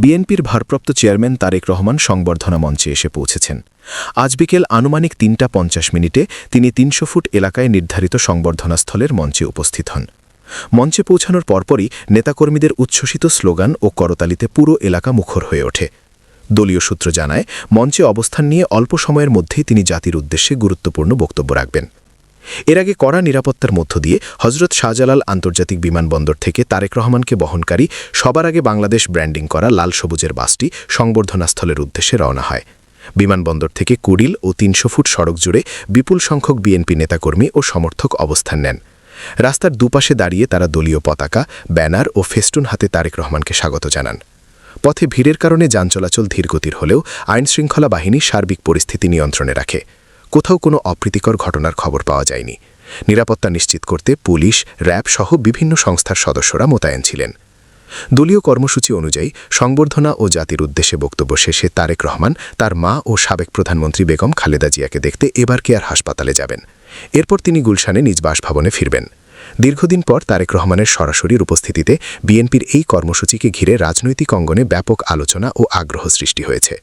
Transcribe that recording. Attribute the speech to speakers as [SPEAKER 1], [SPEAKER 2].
[SPEAKER 1] বিএনপির ভারপ্রাপ্ত চেয়ারম্যান তারেক রহমান সংবর্ধনা মঞ্চে এসে পৌঁছেছেন। আজ বিকেল আনুমানিক তিনটা পঞ্চাশ মিনিটে তিনি তিনশো ফুট এলাকায় নির্ধারিত সংবর্ধনাস্থলের মঞ্চে উপস্থিত হন। মঞ্চে পৌঁছানোর পরপরই নেতাকর্মীদের উচ্ছ্বসিত স্লোগান ও করতালিতে পুরো এলাকা মুখর হয়ে ওঠে। দলীয় সূত্র জানায়, মঞ্চে অবস্থান নিয়ে অল্প সময়ের মধ্যেই তিনি জাতির উদ্দেশ্যে গুরুত্বপূর্ণ বক্তব্য রাখবেন। এর আগে কড়া নিরাপত্তার মধ্য দিয়ে হজরত শাহজালাল আন্তর্জাতিক বিমানবন্দর থেকে তারেক রহমানকে বহনকারী, সবার আগে বাংলাদেশ ব্র্যান্ডিং করা লাল সবুজের বাসটি সংবর্ধনাস্থলের উদ্দেশ্যে রওনা হয়। বিমানবন্দর থেকে কুড়িল ও তিনশো ফুট সড়ক জুড়ে বিপুল সংখ্যক বিএনপি নেতাকর্মী ও সমর্থক অবস্থান নেন। রাস্তার দুপাশে দাঁড়িয়ে তারা দলীয় পতাকা, ব্যানার ও ফেস্টুন হাতে তারেক রহমানকে স্বাগত জানান। পথে ভিড়ের কারণে যান চলাচল ধীরগতির হলেও আইনশৃঙ্খলা বাহিনী সার্বিক পরিস্থিতি নিয়ন্ত্রণে রাখে। কোথাও কোনো অপ্রীতিকর ঘটনার খবর পাওয়া যায়নি। নিরাপত্তা নিশ্চিত করতে পুলিশ, র্যাব সহ বিভিন্ন সংস্থার সদস্যরা মোতায়েন ছিলেন। দলীয় কর্মসূচি অনুযায়ী সংবর্ধনা ও জাতির উদ্দেশ্যে বক্তব্য শেষে তারেক রহমান, তার মা ও সাবেক প্রধানমন্ত্রী বেগম খালেদা জিয়াকে দেখতে এবার কেয়ার হাসপাতালে যাবেন। এরপর তিনি গুলশানে নিজ বাসভবনে ফিরবেন। দীর্ঘদিন পর তারেক রহমানের সরাসরির উপস্থিতিতে বিএনপির এই কর্মসূচিকে ঘিরে রাজনৈতিক অঙ্গনে ব্যাপক আলোচনা ও আগ্রহ সৃষ্টি হয়েছে।